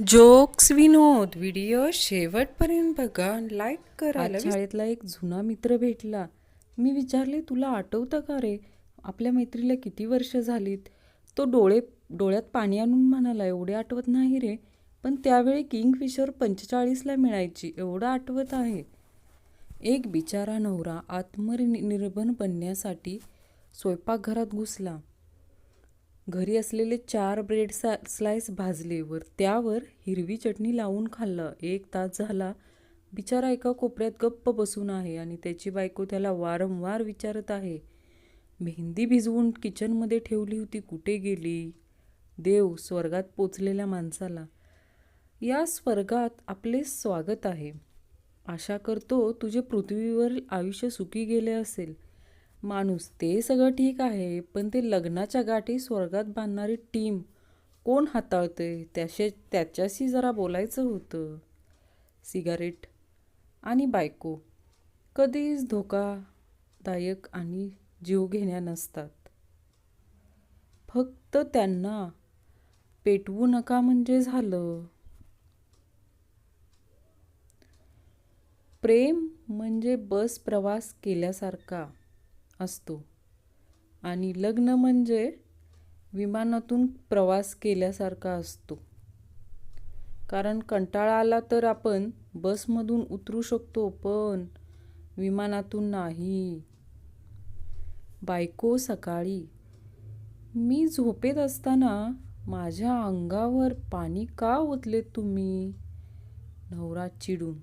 Jokes विनोद. Video शेवटपर्यंत बघा. Like आज शाळेतला एक जुना मित्र भेटला. मी विचारले तुला आठवतं का रे? आपल्या मैत्रीला किती वर्ष झालीत? तो डोळे डोळ्यात पाणी आणून म्हणाला एवढे आठवत नाही रे. पण त्यावेळी किंगफिशर पंचेचाळीसला मिळायची. एवढं आठवत आहे. एक बिचारा नवरा आत्मनिर्भर बनण्यासाठी स्वयंपाकघरात घुसला. घरी असलेले चार ब्रेड सा स्लाईस भाजले वर त्यावर हिरवी चटणी लावून खाल्लं. एक तास झाला. बिचारा एका कोपऱ्यात गप्प बसून आहे आणि त्याची बायको त्याला वारंवार विचारत आहे मेहंदी भिजवून किचनमध्ये ठेवली होती कुठे गेली? देव स्वर्गात पोचलेल्या माणसाला या स्वर्गात आपले स्वागत आहे. आशा करतो तुझे पृथ्वीवर आयुष्य सुखी गेले असेल. माणूस ते सगळं ठीक आहे पण ते लग्नाच्या गाठी स्वर्गात बांधणारी टीम कोण हाताळते? त्याशे त्याच्याशी जरा बोलायचं होतं. सिगारेट आणि बायको. कधीच धोकादायक आणि जीवघेण्या नसतात. फक्त त्यांना पेटवू नका म्हणजे झालं. प्रेम म्हणजे बस प्रवास केल्यासारखा. असतो. आणि लग्न म्हणजे विमानातून प्रवास केल्यासारखा असतो. कारण कंटाळा आला तर आपण बसमधून उतरू शकतो पण विमानातून नाही. बायको सकाळी मी झोपेत असताना माझ्या अंगावर पाणी का ओतले तुम्ही? नवरा चिडून.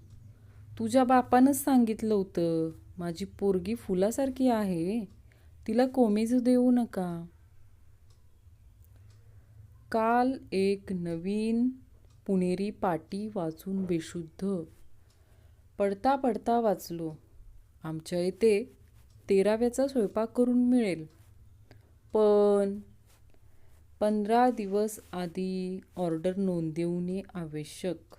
तुझ्या बापानंच सांगितलं होतं. माझी पोरगी फुलासारखी आहे. तिला कोमेजू देऊ नका. काल एक नवीन पुणेरी पाटी वाचून बेशुद्ध. पडता पडता वाचलो. आमच्या येथे तेराव्याचा स्वयंपाक करून मिळेल. पण पंधरा दिवस आधी ऑर्डर नोंदवणे आवश्यक.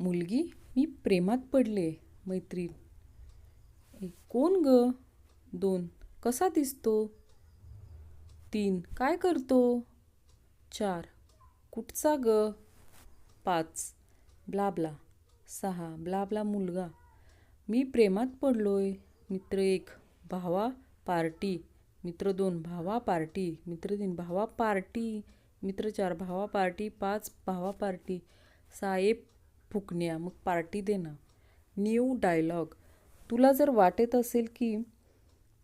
मुलगी मी प्रेमात पडले मैत्रीण. एक कोण ग? दोन. कसा दिसतो? तीन. काय करतो? चार. कुठचा ग? पाच. ब्लाबला सहा. ब्लाबला मुलगा. मी प्रेमात पडलोय. मित्र एक. भावा पार्टी. मित्र दोन. भावा पार्टी. मित्र तीन. भावा पार्टी. मित्र चार. भावा पार्टी. पाच. भावा पार्टी. साहेब फुकण्या मग पार्टी दे ना न्यू डायलॉग. तुला जर वाटत असेल की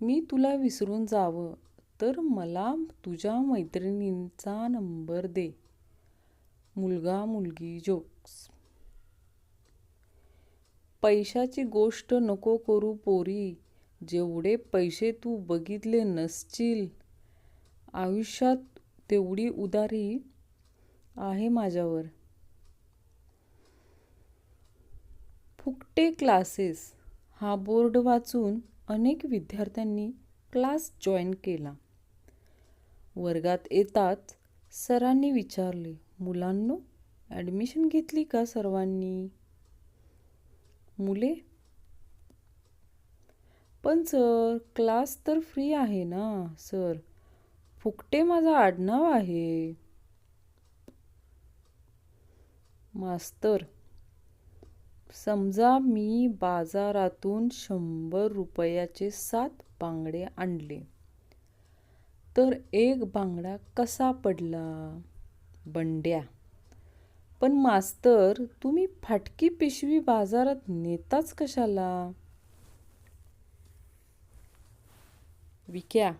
मी तुला विसरून जावं तर मला तुझ्या मैत्रिणींचा नंबर दे. मुलगा मुलगी जोक्स. पैशाची गोष्ट नको करू पोरी. जेवढे पैसे तू बघितले नसतील आयुष्यात तेवढी उदारी आहे माझ्यावर. फुकटे क्लासेस हा बोर्ड वाचून अनेक विद्यार्थ्यांनी क्लास जॉईन केला. वर्गात येताच सरांनी विचारले मुलांनो ॲडमिशन घेतली का सर्वांनी? मुले. पण सर क्लास तर फ्री आहे ना सर? फुकटे माझा आडनाव आहे. मास्तर समजा मी बाजारातून शंभर रुपयाचे सात बांगडे आणले. तर एक बांगडा कसा पडला? बंड्या पण मास्तर तुम्ही फाटकी पिशवी बाजारात नेताच कशाला? विक्या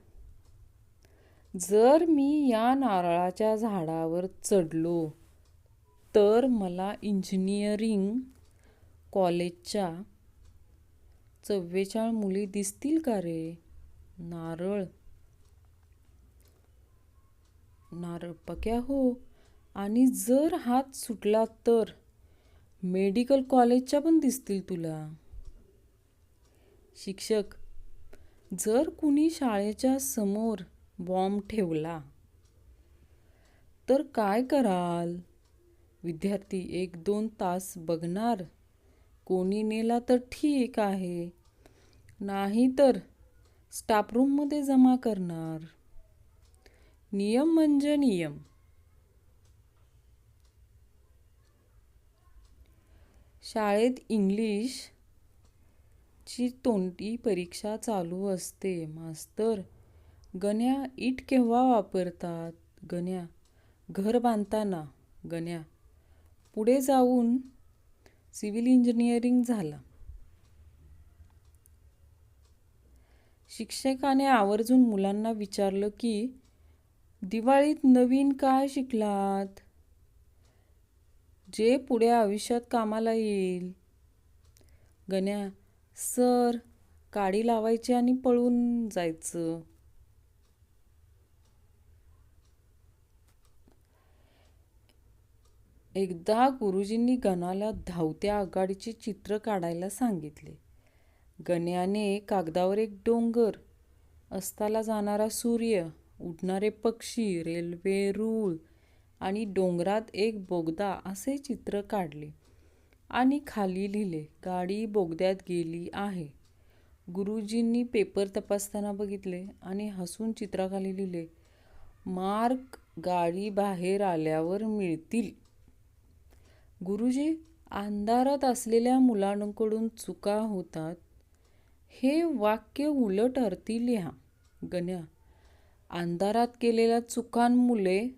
जर मी या नारळाच्या झाडावर चढलो तर मला इंजिनिअरिंग कॉलेजच्या चव्वेचाळ मुली दिसतील का रे? नारळ. नारळ पक्या हो. आणि जर हात सुटला तर? मेडिकल कॉलेजच्या पण दिसतील तुला. शिक्षक जर कुणी शाळेच्या समोर बॉम्ब ठेवला तर काय कराल? विद्यार्थी एक दोन तास बघणार. कोणी नेला तर ठीक आहे. नाही तर स्टाफरूममध्ये जमा करणार. नियम म्हणजे नियम. शाळेत इंग्लिश ची तोंडी परीक्षा चालू असते. मास्तर गण्या ईट केव्हा वापरतात? गण्या घर बांधताना. गण्या पुढे जाऊन सिव्हिल इंजिनिअरिंग झाला. शिक्षकाने आवर्जून मुलांना विचारलं की दिवाळीत नवीन काय शिकलात? जे पुढे आयुष्यात कामाला येईल. गण्या सर काडी लावायची आणि पळून जायचं. एकदा गुरुजींनी गणाला धावत्या आघाडीचे चित्र काढायला सांगितले. गण्याने कागदावर एक डोंगर अस्ताला जाणारा सूर्य उडणारे पक्षी रेल्वे रूळ आणि डोंगरात एक बोगदा असे चित्र काढले आणि खाली लिहिले गाडी बोगद्यात गेली आहे. गुरुजींनी पेपर तपासताना बघितले आणि हसून चित्राखाली लिहिले मार्क गाडी बाहेर आल्यावर मिळतील. गुरुजी अंधारात असलेल्या मुलांकडून चुका होतात. हे वाक्य उलट अर्थी लिहा. गण्या अंधारात केलेल्या चुकांमुळे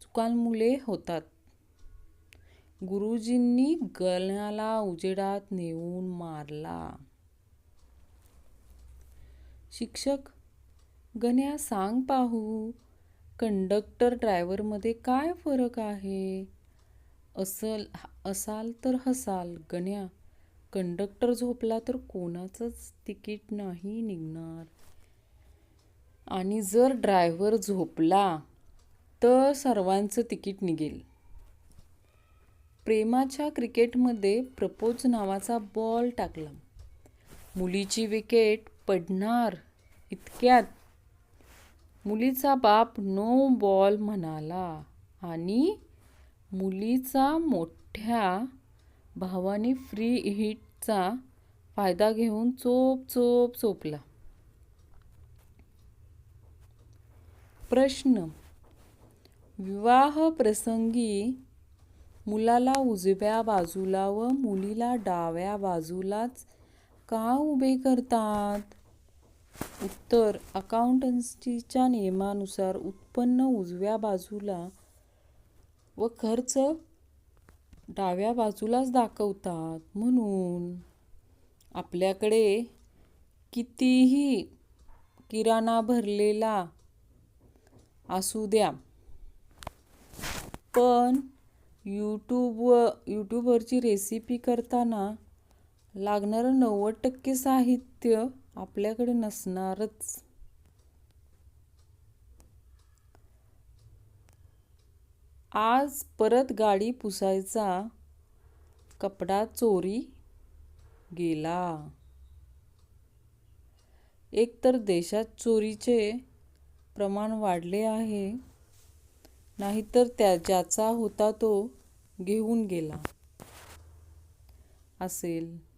चुकांमुळे होतात. गुरुजींनी गण्याला उजेडात नेऊन मारला. शिक्षक गण्या सांग पाहू. कंडक्टर ड्रायव्हरमध्ये काय फरक आहे? असल असाल तर हसाल गण्या. कंडक्टर झोपला तर कोणाचंच तिकीट नाही निघणार. आणि जर ड्रायव्हर झोपला तर सर्वांचं तिकीट निघेल. प्रेमाच्या क्रिकेटमध्ये प्रपोज नावाचा बॉल टाकला. मुलीची विकेट पडणार. इतक्यात मुलीचा बाप नो बॉल म्हणाला आणि मुलीचा मोठ्या भावाने फ्री हिटचा फायदा घेऊन चोप चोप चोपला. प्रश्न. विवाह प्रसंगी मुलाला उजव्या बाजूला व मुलीला डाव्या बाजूलाच का उभे करतात? उत्तर अकाउंटन्सीच्या नियमानुसार उत्पन्न उजव्या बाजूला व खर्च डाव्या बाजूलाच दाखवतात. म्हणून आपल्याकडे कितीही किराणा भरलेला असू द्या पण यूट्यूब व यूट्यूबवरची रेसिपी करताना लागणारं नव्वद टक्के साहित्य आपल्याकडे नसणारच. आज परत गाडी पुसायचा कपडा चोरी गेला. एकतर देशात चोरीचे प्रमाण वाढले आहे नाहीतर त्या ज्याचा होता तो घेऊन गेला असेल.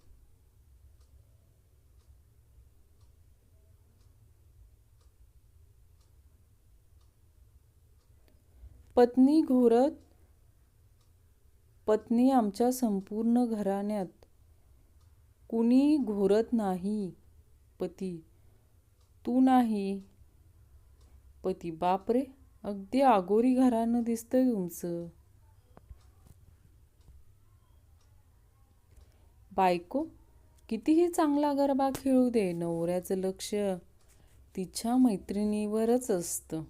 पत्नी घोरत पत्नी आमच्या संपूर्ण घराण्यात. कुणी घोरत नाही पती. तू नाही. पती बापरे अगदी आगोरी घरानं दिसतंय तुमचं. बायको कितीही चांगला गरबा खेळू दे नवऱ्याचं लक्ष तिच्या मैत्रिणीवरच असतं.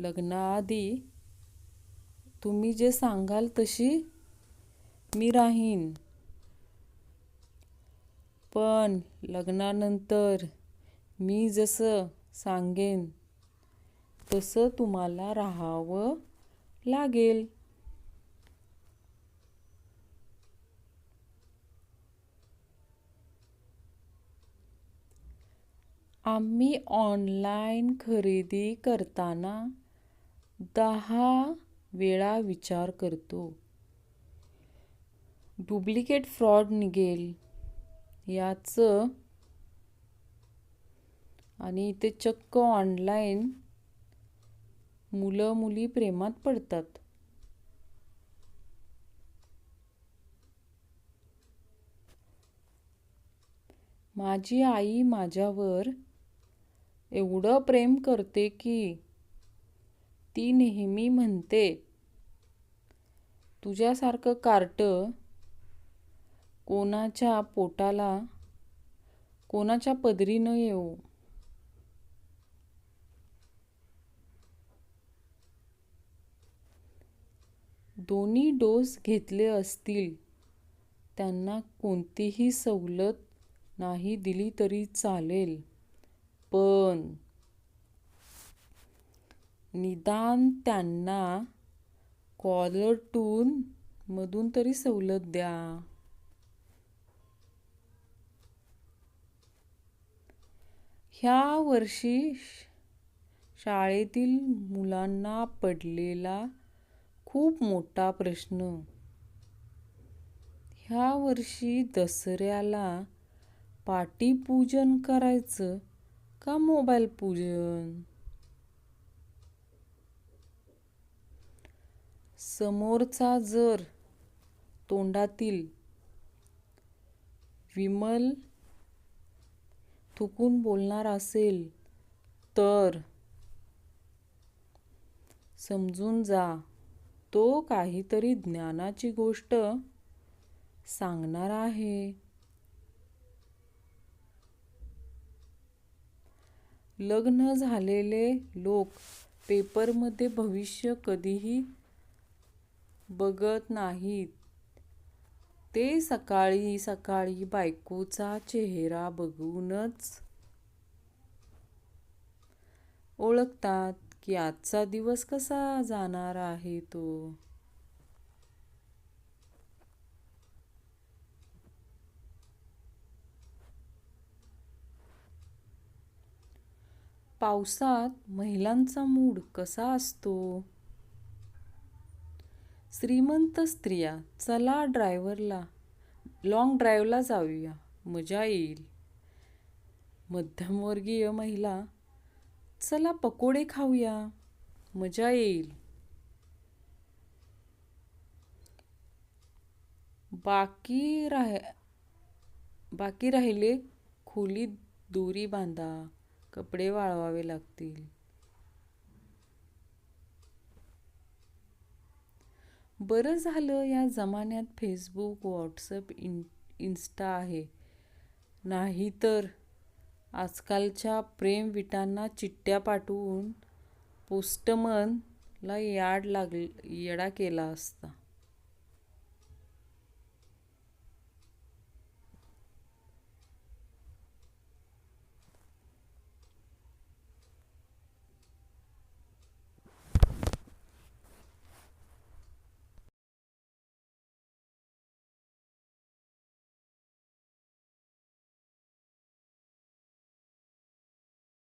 लग्नाआधी तुम्ही जे सांगाल तशी मी राहीन. पण लग्नानंतर मी जसं सांगेन तसं तुम्हाला राहावं लागेल. आम्ही ऑनलाईन खरेदी करताना दहा वेळा विचार करतो. डुप्लिकेट फ्रॉड निघेल. याचं आणि इथे चक्क ऑनलाईन मुलं मुली प्रेमात पडतात. माझी आई माझ्यावर एवढं प्रेम करते की ती नेहमी म्हणते तुझ्यासारखं कार्ट कोणाच्या पोटाला कोणाच्या पदरी न येऊ? दोन्ही डोस घेतले असतील त्यांना कोणतीही सवलत नाही दिली तरी चालेल. पण निदान त्यांना कॉलर टून मधून तरी सवलत द्या. ह्या वर्षी शाळेतील मुलांना पडलेला खूप मोठा प्रश्न. ह्या वर्षी दसऱ्याला पाटीपूजन करायचं का मोबाईल पूजन? समोरचा जर तोंडातील विमल थुकून बोलणार असेल तर समजून जा तो काहीतरी ज्ञानाची गोष्ट सांगणार आहे. लग्न झालेले लोक पेपरमध्ये भविष्य कधीही बघत नाहीत. ते सकाळी सकाळी बायकोचा चेहरा बघूनच ओळखतात की आजचा दिवस कसा जाणार आहे तो. पावसात महिलांचा मूड कसा असतो? श्रीमंत स्त्रिया चला ड्रायव्हरला लॉंग ड्राईव्हला जाऊया मजा येईल. मध्यमवर्गीय महिला चला पकोडे खाऊया मजा येईल. बाकी राह बाकी राहिले खोलीत दोरी बांधा कपडे वाळवावे लागतील. बरं झालं या जमान्यात फेसबुक व्हॉट्सअप इन इन्स्टा आहे. नाहीतर आजकालच्या प्रेमविटांना चिठ्ठ्या पाठवून पोस्टमनला याड लाग येडा केला असता.